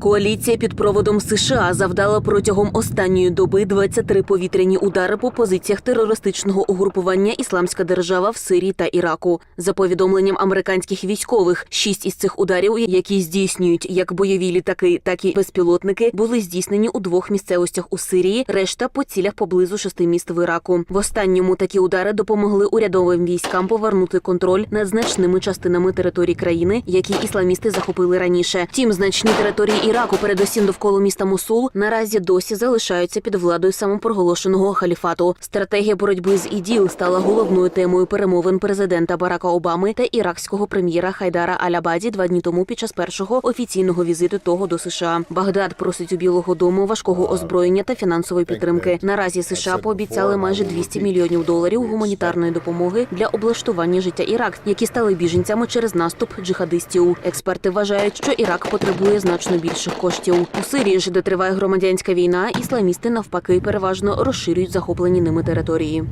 Коаліція під проводом США завдала протягом останньої доби 23 повітряні удари по позиціях терористичного угрупування Ісламська держава в Сирії та Іраку. За повідомленням американських військових, шість із цих ударів, які здійснюють як бойові літаки, так і безпілотники, були здійснені у двох місцевостях у Сирії. Решта по цілях поблизу шести міст в Іраку. В останньому такі удари допомогли урядовим військам повернути контроль над значними частинами території країни, які ісламісти захопили раніше. Втім, значні території Іраку, передусім довкола міста Мусул, наразі досі залишаються під владою самопроголошеного халіфату. Стратегія боротьби з іділ стала головною темою перемовин президента Барака Обами та іракського прем'єра Хайдара Алябаді два дні тому під час першого офіційного візиту того до США. Багдад просить у Білого Дому важкого озброєння та фінансової підтримки. Наразі США пообіцяли майже 200 мільйонів доларів гуманітарної допомоги для облаштування життя Ірак, які стали біженцями через наступ джихадистів. Експерти вважають, що Ірак потребує значно більших коштів. У Сирії ж, де триває громадянська війна, ісламісти навпаки переважно розширюють захоплені ними території.